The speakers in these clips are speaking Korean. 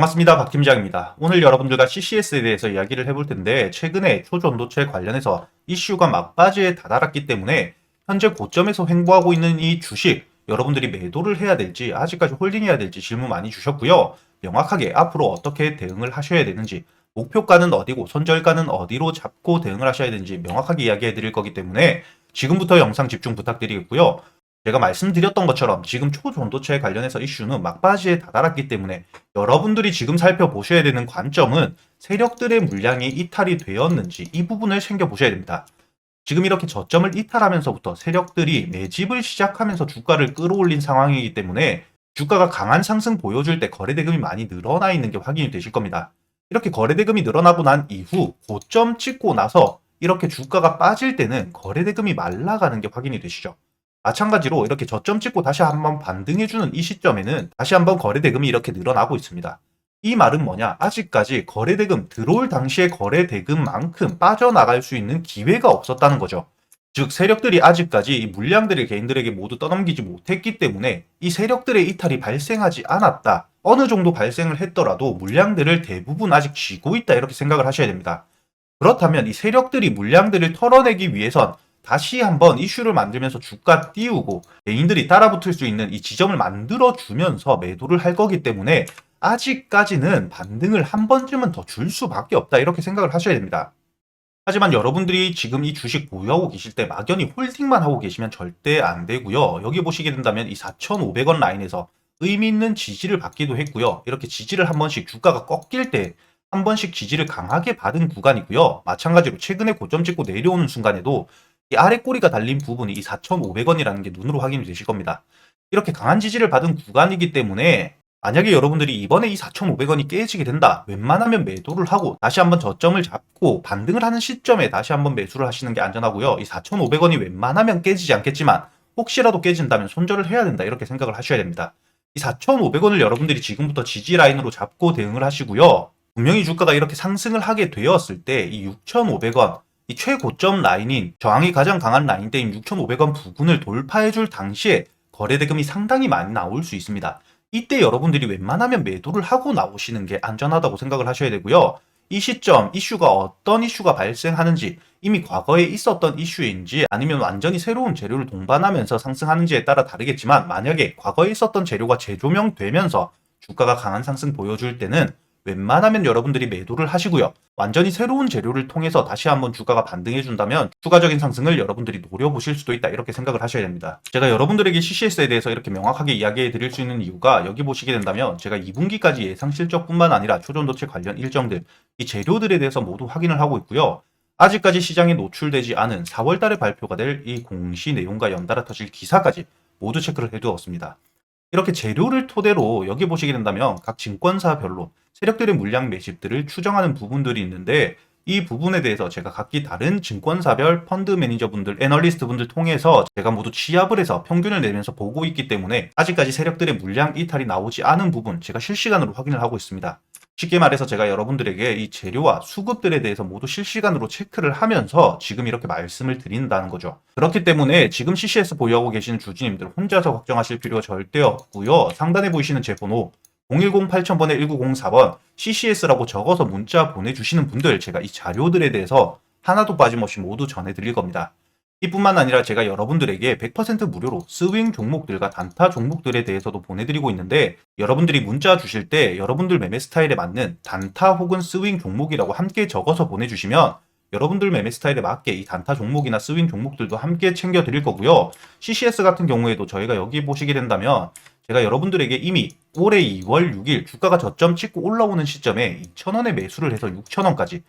반갑습니다. 박 팀장입니다. 오늘 여러분들과 CCS에 대해서 이야기를 해볼 텐데 최근에 초전도체 관련해서 이슈가 막바지에 다다랐기 때문에 현재 고점에서 횡보하고 있는 이 주식 여러분들이 매도를 해야 될지 아직까지 홀딩해야 될지 질문 많이 주셨고요. 명확하게 앞으로 어떻게 대응을 하셔야 되는지 목표가는 어디고 손절가는 어디로 잡고 대응을 하셔야 되는지 명확하게 이야기해 드릴 거기 때문에 지금부터 영상 집중 부탁드리겠고요. 제가 말씀드렸던 것처럼 지금 초전도체 관련해서 이슈는 막바지에 다다랐기 때문에 여러분들이 지금 살펴보셔야 되는 관점은 세력들의 물량이 이탈이 되었는지 이 부분을 챙겨보셔야 됩니다. 지금 이렇게 저점을 이탈하면서부터 세력들이 매집을 시작하면서 주가를 끌어올린 상황이기 때문에 주가가 강한 상승 보여줄 때 거래대금이 많이 늘어나 있는 게 확인이 되실 겁니다. 이렇게 거래대금이 늘어나고 난 이후 고점 찍고 나서 이렇게 주가가 빠질 때는 거래대금이 말라가는 게 확인이 되시죠. 마찬가지로 이렇게 저점 찍고 다시 한번 반등해주는 이 시점에는 다시 한번 거래대금이 이렇게 늘어나고 있습니다. 이 말은 뭐냐? 아직까지 거래대금 들어올 당시의 거래대금만큼 빠져나갈 수 있는 기회가 없었다는 거죠. 즉 세력들이 아직까지 이 물량들을 개인들에게 모두 떠넘기지 못했기 때문에 이 세력들의 이탈이 발생하지 않았다. 어느 정도 발생을 했더라도 물량들을 대부분 아직 쥐고 있다 이렇게 생각을 하셔야 됩니다. 그렇다면 이 세력들이 물량들을 털어내기 위해선 다시 한번 이슈를 만들면서 주가 띄우고 개인들이 따라붙을 수 있는 이 지점을 만들어 주면서 매도를 할 거기 때문에 아직까지는 반등을 한 번쯤은 더 줄 수밖에 없다 이렇게 생각을 하셔야 됩니다. 하지만 여러분들이 지금 이 주식 보유하고 계실 때 막연히 홀딩만 하고 계시면 절대 안 되고요. 여기 보시게 된다면 이 4,500원 라인에서 의미 있는 지지를 받기도 했고요. 이렇게 지지를 한 번씩 주가가 꺾일 때 한 번씩 지지를 강하게 받은 구간이고요. 마찬가지로 최근에 고점 찍고 내려오는 순간에도 이 아래 꼬리가 달린 부분이 이 4,500원이라는 게 눈으로 확인이 되실 겁니다. 이렇게 강한 지지를 받은 구간이기 때문에 만약에 여러분들이 이번에 이 4,500원이 깨지게 된다. 웬만하면 매도를 하고 다시 한번 저점을 잡고 반등을 하는 시점에 다시 한번 매수를 하시는 게 안전하고요. 이 4,500원이 웬만하면 깨지지 않겠지만 혹시라도 깨진다면 손절을 해야 된다. 이렇게 생각을 하셔야 됩니다. 이 4,500원을 여러분들이 지금부터 지지 라인으로 잡고 대응을 하시고요. 분명히 주가가 이렇게 상승을 하게 되었을 때 이 6,500원 이 최고점 라인인 저항이 가장 강한 라인대인 6,500원 부근을 돌파해줄 당시에 거래대금이 상당히 많이 나올 수 있습니다. 이때 여러분들이 웬만하면 매도를 하고 나오시는 게 안전하다고 생각을 하셔야 되고요. 이 시점 이슈가 어떤 이슈가 발생하는지 이미 과거에 있었던 이슈인지 아니면 완전히 새로운 재료를 동반하면서 상승하는지에 따라 다르겠지만 만약에 과거에 있었던 재료가 재조명되면서 주가가 강한 상승 보여줄 때는 웬만하면 여러분들이 매도를 하시고요. 완전히 새로운 재료를 통해서 다시 한번 주가가 반등해 준다면 추가적인 상승을 여러분들이 노려보실 수도 있다 이렇게 생각을 하셔야 됩니다. 제가 여러분들에게 CCS에 대해서 이렇게 명확하게 이야기해 드릴 수 있는 이유가 여기 보시게 된다면 제가 2분기까지 예상 실적뿐만 아니라 초전도체 관련 일정들 이 재료들에 대해서 모두 확인을 하고 있고요. 아직까지 시장에 노출되지 않은 4월달에 발표가 될 이 공시 내용과 연달아 터질 기사까지 모두 체크를 해두었습니다. 이렇게 재료를 토대로 여기 보시게 된다면 각 증권사별로 세력들의 물량 매집들을 추정하는 부분들이 있는데 이 부분에 대해서 제가 각기 다른 증권사별 펀드 매니저분들, 애널리스트분들 통해서 제가 모두 취합을 해서 평균을 내면서 보고 있기 때문에 아직까지 세력들의 물량 이탈이 나오지 않은 부분 제가 실시간으로 확인을 하고 있습니다. 쉽게 말해서 제가 여러분들에게 이 재료와 수급들에 대해서 모두 실시간으로 체크를 하면서 지금 이렇게 말씀을 드린다는 거죠. 그렇기 때문에 지금 CCS 보유하고 계시는 주주님들 혼자서 걱정하실 필요가 절대 없고요. 상단에 보이시는 제 번호 010-8000번에 1904번 CCS라고 적어서 문자 보내주시는 분들 제가 이 자료들에 대해서 하나도 빠짐없이 모두 전해드릴 겁니다. 이뿐만 아니라 제가 여러분들에게 100% 무료로 스윙 종목들과 단타 종목들에 대해서도 보내드리고 있는데 여러분들이 문자 주실 때 여러분들 매매 스타일에 맞는 단타 혹은 스윙 종목이라고 함께 적어서 보내주시면 여러분들 매매 스타일에 맞게 이 단타 종목이나 스윙 종목들도 함께 챙겨 드릴 거고요. CCS 같은 경우에도 저희가 여기 보시게 된다면 제가 여러분들에게 이미 올해 2월 6일 주가가 저점 찍고 올라오는 시점에 2,000원에 매수를 해서 6,000원까지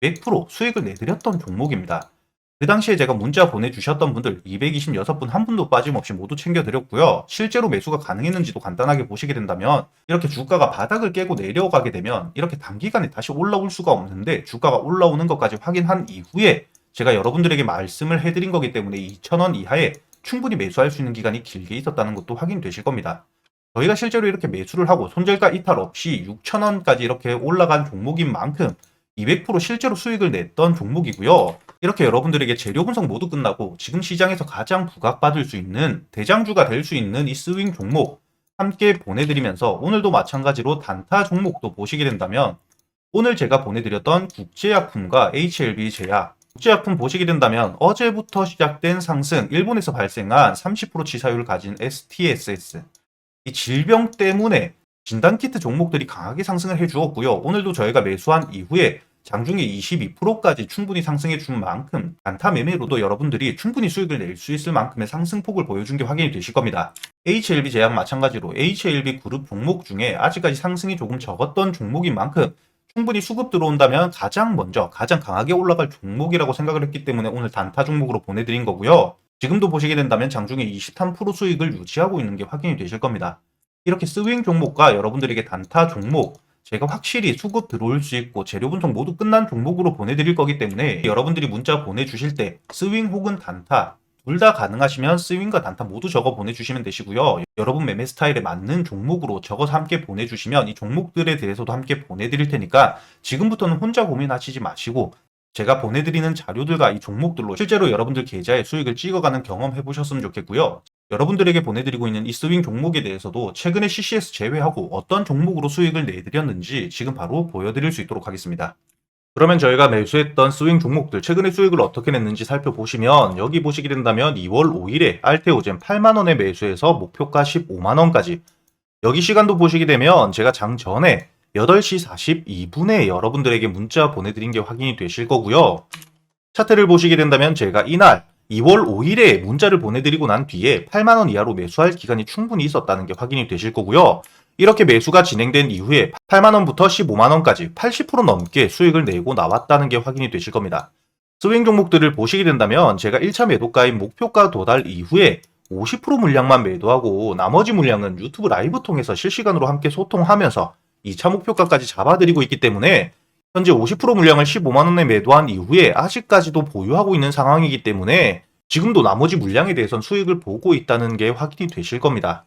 100% 수익을 내드렸던 종목입니다. 그 당시에 제가 문자 보내주셨던 분들 226분 한 분도 빠짐없이 모두 챙겨드렸고요. 실제로 매수가 가능했는지도 간단하게 보시게 된다면 이렇게 주가가 바닥을 깨고 내려가게 되면 이렇게 단기간에 다시 올라올 수가 없는데 주가가 올라오는 것까지 확인한 이후에 제가 여러분들에게 말씀을 해드린 거기 때문에 2,000원 이하에 충분히 매수할 수 있는 기간이 길게 있었다는 것도 확인되실 겁니다. 저희가 실제로 이렇게 매수를 하고 손절가 이탈 없이 6,000원까지 이렇게 올라간 종목인 만큼 200% 실제로 수익을 냈던 종목이고요. 이렇게 여러분들에게 재료 분석 모두 끝나고 지금 시장에서 가장 부각받을 수 있는 대장주가 될 수 있는 이 스윙 종목 함께 보내드리면서 오늘도 마찬가지로 단타 종목도 보시게 된다면 오늘 제가 보내드렸던 국제약품과 HLB 제약 국제약품 보시게 된다면 어제부터 시작된 상승 일본에서 발생한 30% 치 사율을 가진 STSS 이 질병 때문에 진단키트 종목들이 강하게 상승을 해주었고요. 오늘도 저희가 매수한 이후에 장중에 22%까지 충분히 상승해 준 만큼 단타 매매로도 여러분들이 충분히 수익을 낼 수 있을 만큼의 상승폭을 보여준 게 확인이 되실 겁니다. HLB 제약 마찬가지로 HLB 그룹 종목 중에 아직까지 상승이 조금 적었던 종목인 만큼 충분히 수급 들어온다면 가장 먼저 가장 강하게 올라갈 종목이라고 생각을 했기 때문에 오늘 단타 종목으로 보내드린 거고요. 지금도 보시게 된다면 장중에 23% 수익을 유지하고 있는 게 확인이 되실 겁니다. 이렇게 스윙 종목과 여러분들에게 단타 종목 제가 확실히 수급 들어올 수 있고 재료 분석 모두 끝난 종목으로 보내드릴 거기 때문에 여러분들이 문자 보내주실 때 스윙 혹은 단타 둘 다 가능하시면 스윙과 단타 모두 적어 보내주시면 되시고요. 여러분 매매 스타일에 맞는 종목으로 적어서 함께 보내주시면 이 종목들에 대해서도 함께 보내드릴 테니까 지금부터는 혼자 고민하시지 마시고 제가 보내드리는 자료들과 이 종목들로 실제로 여러분들 계좌에 수익을 찍어가는 경험 해보셨으면 좋겠고요. 여러분들에게 보내드리고 있는 이 스윙 종목에 대해서도 최근에 CCS 제외하고 어떤 종목으로 수익을 내드렸는지 지금 바로 보여드릴 수 있도록 하겠습니다. 그러면 저희가 매수했던 스윙 종목들 최근에 수익을 어떻게 냈는지 살펴보시면 여기 보시게 된다면 2월 5일에 알테오젠 8만원에 매수해서 목표가 15만원까지 여기 시간도 보시게 되면 제가 장 전에 8시 42분에 여러분들에게 문자 보내드린 게 확인이 되실 거고요. 차트를 보시게 된다면 제가 이날 2월 5일에 문자를 보내드리고 난 뒤에 8만원 이하로 매수할 기간이 충분히 있었다는 게 확인이 되실 거고요. 이렇게 매수가 진행된 이후에 8만원부터 15만원까지 80% 넘게 수익을 내고 나왔다는 게 확인이 되실 겁니다. 스윙 종목들을 보시게 된다면 제가 1차 매도가인 목표가 도달 이후에 50% 물량만 매도하고 나머지 물량은 유튜브 라이브 통해서 실시간으로 함께 소통하면서 2차 목표가까지 잡아드리고 있기 때문에 현재 50% 물량을 15만원에 매도한 이후에 아직까지도 보유하고 있는 상황이기 때문에 지금도 나머지 물량에 대해선 수익을 보고 있다는 게 확인이 되실 겁니다.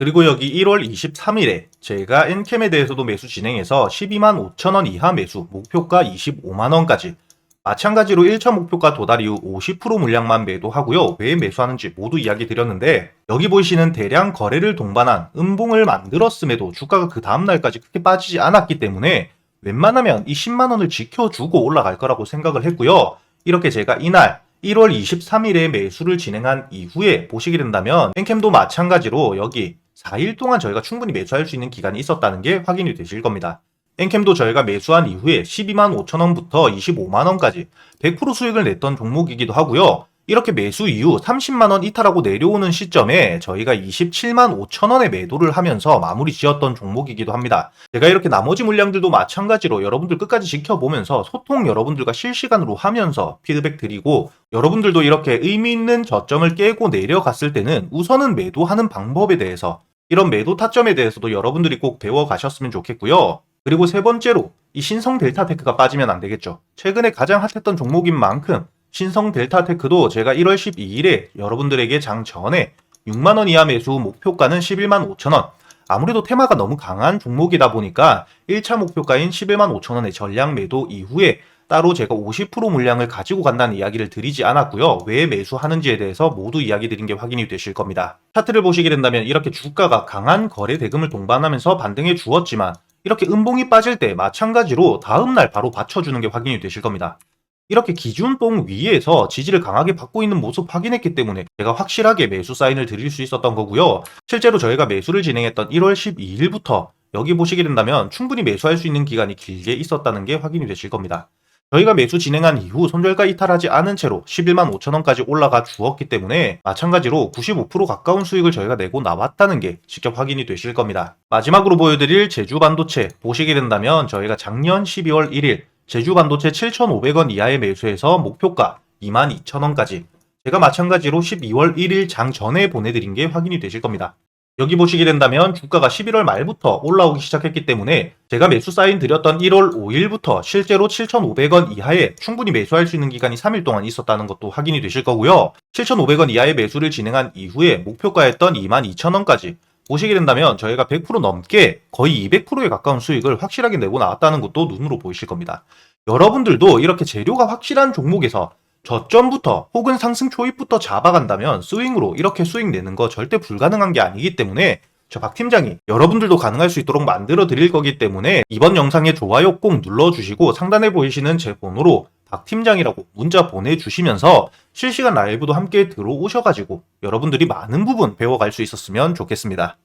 그리고 여기 1월 23일에 제가 엔캠에 대해서도 매수 진행해서 12만 5천원 이하 매수, 목표가 25만원까지 마찬가지로 1차 목표가 도달 이후 50% 물량만 매도하고요. 왜 매수하는지 모두 이야기 드렸는데 여기 보이시는 대량 거래를 동반한 음봉을 만들었음에도 주가가 그 다음날까지 크게 빠지지 않았기 때문에 웬만하면 이 10만원을 지켜주고 올라갈 거라고 생각을 했고요. 이렇게 제가 이날 1월 23일에 매수를 진행한 이후에 보시게 된다면 엔캠도 마찬가지로 여기 4일 동안 저희가 충분히 매수할 수 있는 기간이 있었다는 게 확인이 되실 겁니다. 엔캠도 저희가 매수한 이후에 12만 5천원부터 25만원까지 100% 수익을 냈던 종목이기도 하고요. 이렇게 매수 이후 30만원 이탈하고 내려오는 시점에 저희가 27만 5천원에 매도를 하면서 마무리 지었던 종목이기도 합니다. 제가 이렇게 나머지 물량들도 마찬가지로 여러분들 끝까지 지켜보면서 소통 여러분들과 실시간으로 하면서 피드백 드리고 여러분들도 이렇게 의미 있는 저점을 깨고 내려갔을 때는 우선은 매도하는 방법에 대해서 이런 매도 타점에 대해서도 여러분들이 꼭 배워 가셨으면 좋겠고요. 그리고 세 번째로 이 신성 델타 테크가 빠지면 안 되겠죠. 최근에 가장 핫했던 종목인 만큼 신성 델타 테크도 제가 1월 12일에 여러분들에게 장 전에 6만원 이하 매수 목표가는 11만 5천원. 아무래도 테마가 너무 강한 종목이다 보니까 1차 목표가인 11만 5천원의 전량 매도 이후에 따로 제가 50% 물량을 가지고 간다는 이야기를 드리지 않았고요. 왜 매수하는지에 대해서 모두 이야기 드린 게 확인이 되실 겁니다. 차트를 보시게 된다면 이렇게 주가가 강한 거래 대금을 동반하면서 반등해 주었지만 이렇게 음봉이 빠질 때 마찬가지로 다음날 바로 받쳐주는 게 확인이 되실 겁니다. 이렇게 기준봉 위에서 지지를 강하게 받고 있는 모습 확인했기 때문에 제가 확실하게 매수 사인을 드릴 수 있었던 거고요. 실제로 저희가 매수를 진행했던 1월 12일부터 여기 보시게 된다면 충분히 매수할 수 있는 기간이 길게 있었다는 게 확인이 되실 겁니다. 저희가 매수 진행한 이후 손절가 이탈하지 않은 채로 11만 5천원까지 올라가 주었기 때문에 마찬가지로 95% 가까운 수익을 저희가 내고 나왔다는 게 직접 확인이 되실 겁니다. 마지막으로 보여드릴 제주 반도체 보시게 된다면 저희가 작년 12월 1일 제주 반도체 7,500원 이하의 매수해서 목표가 22,000원까지 제가 마찬가지로 12월 1일 장 전에 보내드린 게 확인이 되실 겁니다. 여기 보시게 된다면 주가가 11월 말부터 올라오기 시작했기 때문에 제가 매수 사인 드렸던 1월 5일부터 실제로 7,500원 이하에 충분히 매수할 수 있는 기간이 3일 동안 있었다는 것도 확인이 되실 거고요. 7,500원 이하의 매수를 진행한 이후에 목표가였던 22,000원까지 보시게 된다면 저희가 100% 넘게 거의 200%에 가까운 수익을 확실하게 내고 나왔다는 것도 눈으로 보이실 겁니다. 여러분들도 이렇게 재료가 확실한 종목에서 저점부터 혹은 상승 초입부터 잡아간다면 스윙으로 이렇게 수익 내는 거 절대 불가능한 게 아니기 때문에 저 박 팀장이 여러분들도 가능할 수 있도록 만들어 드릴 거기 때문에 이번 영상에 좋아요 꼭 눌러주시고 상단에 보이시는 제 번호로 박 팀장이라고 문자 보내주시면서 실시간 라이브도 함께 들어오셔가지고 여러분들이 많은 부분 배워갈 수 있었으면 좋겠습니다.